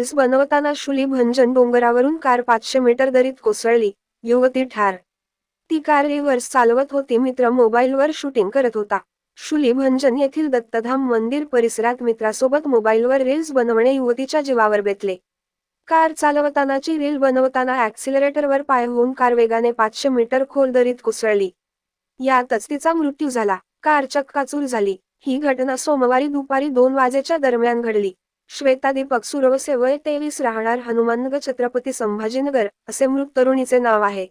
Reels बनवताना शुली भंजन डोंगरावरून car पाचशे metre दरीत कोसळली. युवती ठार. ती कार रिव्हर्स चालवत होती. मित्र मोबाईलवर शूटिंग करत होता. शुली भंजन येथील दत्तधाम मंदिर परिसरात मित्रासोबत मोबाईलवर रील्स बनवणे युवतीच्या जीवावर बेतले. कार चालवतानाची रील बनवताना ऍक्सिलरेटरवर पाय होऊन कार वेगाने पाचशे मीटर खोल दरीत कोसळली. यातच तिचा मृत्यू झाला. कार चक्काचूर झाली. ही घटना सोमवारी दुपारी दोन वाजेच्या दरम्यान घडली. श्वेता दीपक सुरवसे वय तेवीस राहणार हनुमाननगर छत्रपती संभाजीनगर असे मृत तरुणीचे नाव आहे.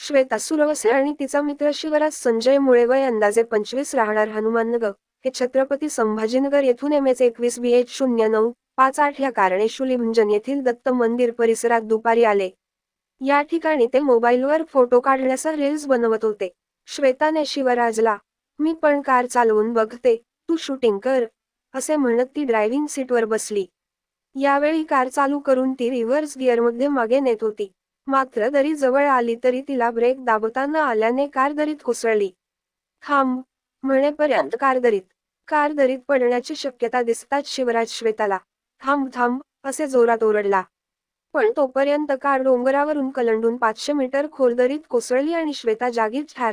श्वेता सुरवसे आणि तिचा मित्र शिवराज संजय मुळे वय अंदाजे पंचवीस राहणार हनुमाननगर हे छत्रपती संभाजीनगर येथून एम एच एकवीस बी एच शून्य नऊ पाच आठ या कारणे शुलीभंजन येथील दत्त मंदिर परिसरात दुपारी आले. या ठिकाणी ते मोबाईलवर फोटो काढण्याचा रील्स बनवत होते. श्वेताने शिवराजला मी पण कार चालवून बघते तू शूटिंग कर असे म्हणत ती ड्रायव्हिंग सीटवर बसली. यावेळी कार चालू करून ती रिव्हर्स गिअरमध्ये मागे नेत होती. मात्र दरी जवळ आली तरी तिला ब्रेक दाबता न आल्याने कार दरीत कोसळली. थांब म्हणेपर्यंत कार दरीत. कार दरीत पडण्याची शक्यता दिसताच शिवराज श्वेताला. थांब थांब असे जोरात ओरडला. पण तोपर्यंत कार डोंगरावरून कलंडून पाचशे मीटर खोल दरीत कोसळली आणि श्वेता जागीच ठार